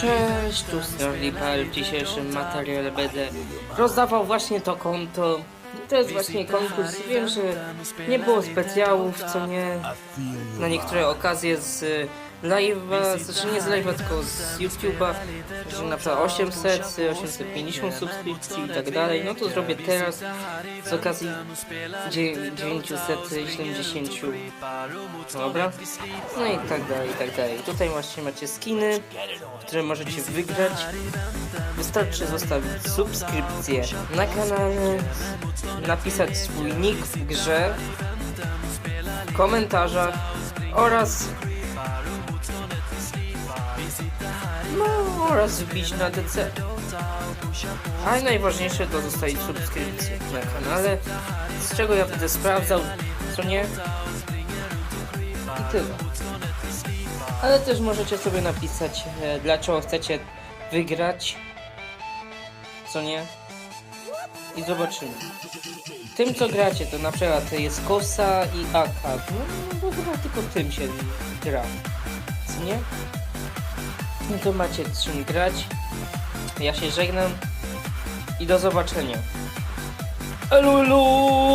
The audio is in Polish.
Cześć, tu Snowlipal. W dzisiejszym materiale będę rozdawał właśnie to konto. To jest właśnie konkurs. Wiem, że nie było specjałów, co nie na niektóre okazje z live'a, znaczy nie z live'a, tylko z YouTube'a, że na przykład 800, 850 subskrypcji i tak dalej. No to zrobię teraz z okazji dzie- 970. Dobra? No i tak dalej, i tak dalej. Tutaj właśnie macie skiny, które możecie wygrać. Wystarczy zostawić subskrypcję na kanale, napisać swój nick w grze, w komentarzach oraz no oraz wbić na DC. A najważniejsze to zostawić subskrypcję na kanale, z czego ja będę sprawdzał, co nie. I tyle. Ale też możecie sobie napisać, e, dlaczego chcecie wygrać, co nie. I zobaczymy. Tym co gracie, to na przykład jest Kosa i AK. No, no chyba tylko tym się gra. Co nie? No to macie czym grać. Ja się żegnam i do zobaczenia. Elulu!